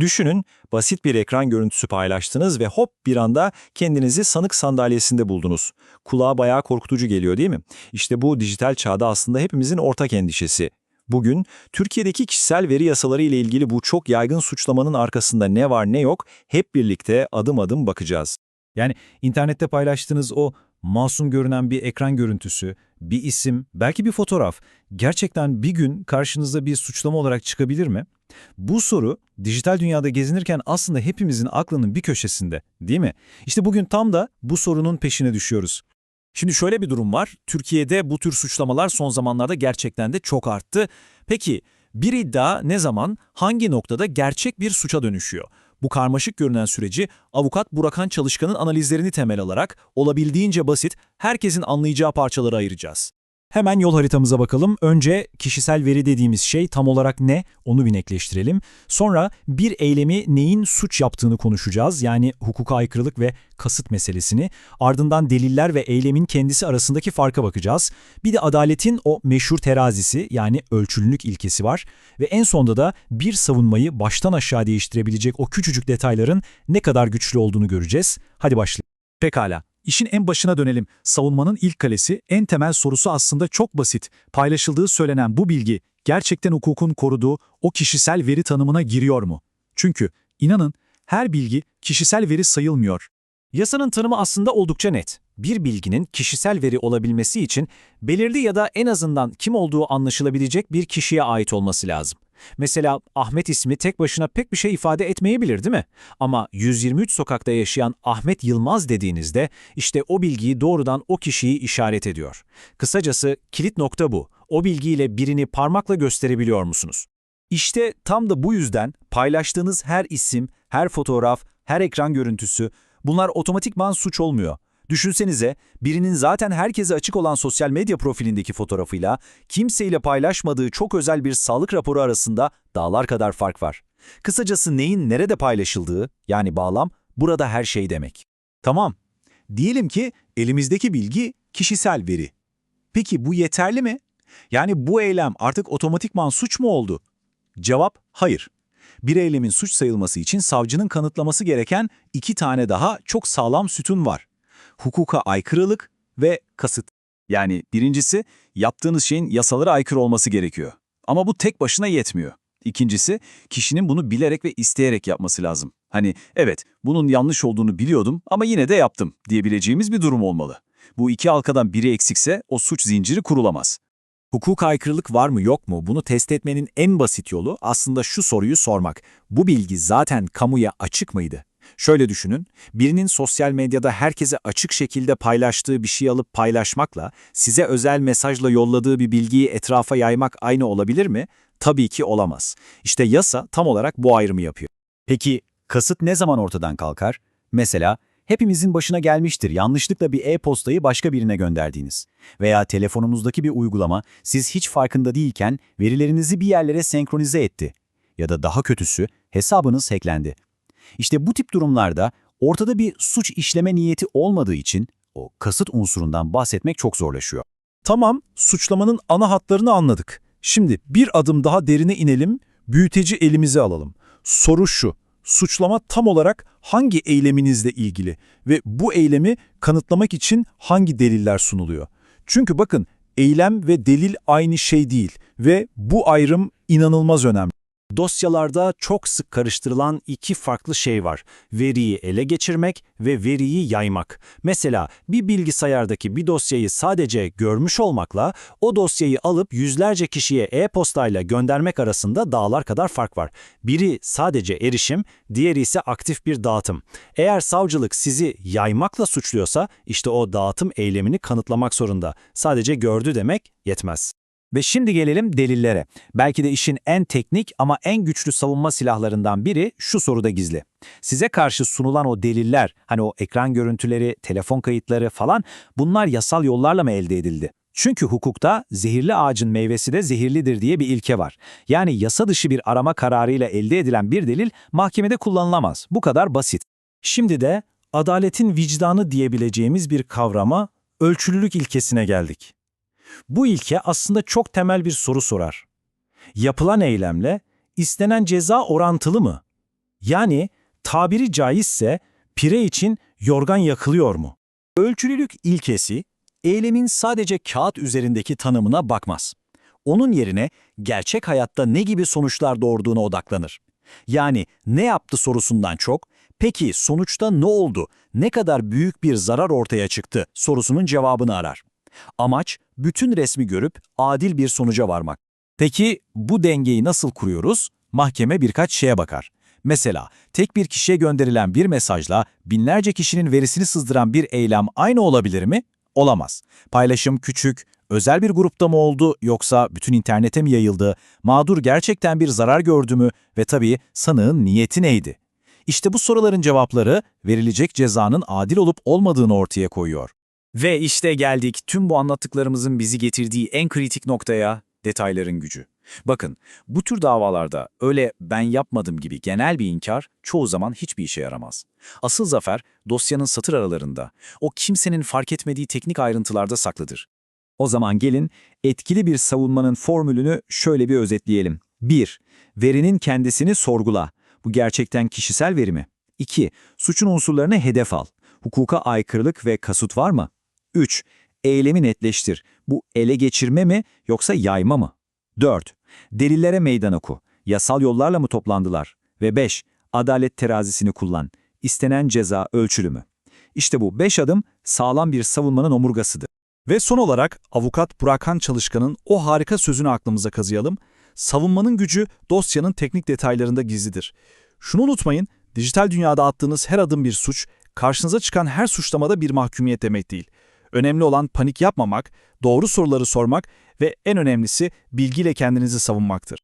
Düşünün, basit bir ekran görüntüsü paylaştınız ve hop bir anda kendinizi sanık sandalyesinde buldunuz. Kulağa bayağı korkutucu geliyor değil mi? İşte bu dijital çağda aslında hepimizin ortak endişesi. Bugün Türkiye'deki kişisel veri yasaları ile ilgili bu çok yaygın suçlamanın arkasında ne var ne yok hep birlikte adım adım bakacağız. Yani internette paylaştığınız o masum görünen bir ekran görüntüsü, bir isim, belki bir fotoğraf gerçekten bir gün karşınıza bir suçlama olarak çıkabilir mi? Bu soru dijital dünyada gezinirken aslında hepimizin aklının bir köşesinde, değil mi? İşte bugün tam da bu sorunun peşine düşüyoruz. Şimdi şöyle bir durum var. Türkiye'de bu tür suçlamalar son zamanlarda gerçekten de çok arttı. Peki bir iddia ne zaman, hangi noktada gerçek bir suça dönüşüyor? Bu karmaşık görünen süreci avukat Burakan Çalışkan'ın analizlerini temel alarak olabildiğince basit, herkesin anlayacağı parçalara ayıracağız. Hemen yol haritamıza bakalım. Önce kişisel veri dediğimiz şey tam olarak ne? Onu bir netleştirelim. Sonra bir eylemi neyin suç yaptığını konuşacağız. Yani hukuka aykırılık ve kasıt meselesini. Ardından deliller ve eylemin kendisi arasındaki farka bakacağız. Bir de adaletin o meşhur terazisi yani ölçülülük ilkesi var. Ve en sonda da bir savunmayı baştan aşağı değiştirebilecek o küçücük detayların ne kadar güçlü olduğunu göreceğiz. Hadi başlayalım. Pekala. İşin en başına dönelim. Savunmanın ilk kalesi, en temel sorusu aslında çok basit. Paylaşıldığı söylenen bu bilgi gerçekten hukukun koruduğu o kişisel veri tanımına giriyor mu? Çünkü inanın her bilgi kişisel veri sayılmıyor. Yasanın tanımı aslında oldukça net. Bir bilginin kişisel veri olabilmesi için belirli ya da en azından kim olduğu anlaşılabilecek bir kişiye ait olması lazım. Mesela Ahmet ismi tek başına pek bir şey ifade etmeyebilir değil mi? Ama 123 sokakta yaşayan Ahmet Yılmaz dediğinizde işte o bilgiyi doğrudan o kişiyi işaret ediyor. Kısacası kilit nokta bu. O bilgiyle birini parmakla gösterebiliyor musunuz? İşte tam da bu yüzden paylaştığınız her isim, her fotoğraf, her ekran görüntüsü bunlar otomatikman suç olmuyor. Düşünsenize birinin zaten herkese açık olan sosyal medya profilindeki fotoğrafıyla kimseyle paylaşmadığı çok özel bir sağlık raporu arasında dağlar kadar fark var. Kısacası neyin nerede paylaşıldığı yani bağlam burada her şey demek. Tamam. Diyelim ki elimizdeki bilgi kişisel veri. Peki bu yeterli mi? Yani bu eylem artık otomatikman suç mu oldu? Cevap hayır. Bir eylemin suç sayılması için savcının kanıtlaması gereken iki tane daha çok sağlam sütun var. Hukuka aykırılık ve kasıt. Yani birincisi yaptığınız şeyin yasalara aykırı olması gerekiyor. Ama bu tek başına yetmiyor. İkincisi kişinin bunu bilerek ve isteyerek yapması lazım. Hani evet bunun yanlış olduğunu biliyordum ama yine de yaptım diyebileceğimiz bir durum olmalı. Bu iki halkadan biri eksikse o suç zinciri kurulamaz. Hukuka aykırılık var mı yok mu bunu test etmenin en basit yolu aslında şu soruyu sormak. Bu bilgi zaten kamuya açık mıydı? Şöyle düşünün, birinin sosyal medyada herkese açık şekilde paylaştığı bir şey alıp paylaşmakla, size özel mesajla yolladığı bir bilgiyi etrafa yaymak aynı olabilir mi? Tabii ki olamaz. İşte yasa tam olarak bu ayrımı yapıyor. Peki kasıt ne zaman ortadan kalkar? Mesela hepimizin başına gelmiştir yanlışlıkla bir e-postayı başka birine gönderdiğiniz. Veya telefonunuzdaki bir uygulama siz hiç farkında değilken verilerinizi bir yerlere senkronize etti. Ya da daha kötüsü hesabınız hacklendi. İşte bu tip durumlarda ortada bir suç işleme niyeti olmadığı için o kasıt unsurundan bahsetmek çok zorlaşıyor. Tamam, suçlamanın ana hatlarını anladık. Şimdi bir adım daha derine inelim, büyüteci elimize alalım. Soru şu, suçlama tam olarak hangi eyleminizle ilgili ve bu eylemi kanıtlamak için hangi deliller sunuluyor? Çünkü bakın, eylem ve delil aynı şey değil ve bu ayrım inanılmaz önemli. Dosyalarda çok sık karıştırılan iki farklı şey var. Veriyi ele geçirmek ve veriyi yaymak. Mesela bir bilgisayardaki bir dosyayı sadece görmüş olmakla o dosyayı alıp yüzlerce kişiye e-postayla göndermek arasında dağlar kadar fark var. Biri sadece erişim, diğeri ise aktif bir dağıtım. Eğer savcılık sizi yaymakla suçluyorsa işte o dağıtım eylemini kanıtlamak zorunda. Sadece gördü demek yetmez. Ve şimdi gelelim delillere. Belki de işin en teknik ama en güçlü savunma silahlarından biri şu soruda gizli. Size karşı sunulan o deliller, hani o ekran görüntüleri, telefon kayıtları falan bunlar yasal yollarla mı elde edildi? Çünkü hukukta zehirli ağacın meyvesi de zehirlidir diye bir ilke var. Yani yasa dışı bir arama kararıyla elde edilen bir delil mahkemede kullanılamaz. Bu kadar basit. Şimdi de adaletin vicdanı diyebileceğimiz bir kavrama, ölçülülük ilkesine geldik. Bu ilke aslında çok temel bir soru sorar. Yapılan eylemle istenen ceza orantılı mı? Yani tabiri caizse pire için yorgan yakılıyor mu? Ölçülülük ilkesi, eylemin sadece kağıt üzerindeki tanımına bakmaz. Onun yerine gerçek hayatta ne gibi sonuçlar doğurduğuna odaklanır. Yani ne yaptı sorusundan çok, peki sonuçta ne oldu, ne kadar büyük bir zarar ortaya çıktı sorusunun cevabını arar. Amaç, bütün resmi görüp adil bir sonuca varmak. Peki bu dengeyi nasıl kuruyoruz? Mahkeme birkaç şeye bakar. Mesela tek bir kişiye gönderilen bir mesajla binlerce kişinin verisini sızdıran bir eylem aynı olabilir mi? Olamaz. Paylaşım küçük, özel bir grupta mı oldu yoksa bütün internete mi yayıldı? Mağdur gerçekten bir zarar gördü mü? Ve tabii sanığın niyeti neydi? İşte bu soruların cevapları verilecek cezanın adil olup olmadığını ortaya koyuyor. Ve işte geldik tüm bu anlattıklarımızın bizi getirdiği en kritik noktaya, detayların gücü. Bakın, bu tür davalarda öyle ben yapmadım gibi genel bir inkar çoğu zaman hiçbir işe yaramaz. Asıl zafer dosyanın satır aralarında, o kimsenin fark etmediği teknik ayrıntılarda saklıdır. O zaman gelin etkili bir savunmanın formülünü şöyle bir özetleyelim. 1. Verinin kendisini sorgula. Bu gerçekten kişisel veri mi? 2. Suçun unsurlarını hedef al. Hukuka aykırılık ve kasıt var mı? 3. Eylemi netleştir. Bu ele geçirme mi yoksa yayma mı? 4. Delillere meydan oku. Yasal yollarla mı toplandılar? Ve 5. Adalet terazisini kullan. İstenen ceza ölçülü mü? İşte bu 5 adım sağlam bir savunmanın omurgasıdır. Ve son olarak avukat Burakhan Çalışkan'ın o harika sözünü aklımıza kazıyalım. Savunmanın gücü dosyanın teknik detaylarında gizlidir. Şunu unutmayın, dijital dünyada attığınız her adım bir suç, karşınıza çıkan her suçlamada bir mahkumiyet demek değil. Önemli olan panik yapmamak, doğru soruları sormak ve en önemlisi bilgiyle kendinizi savunmaktır.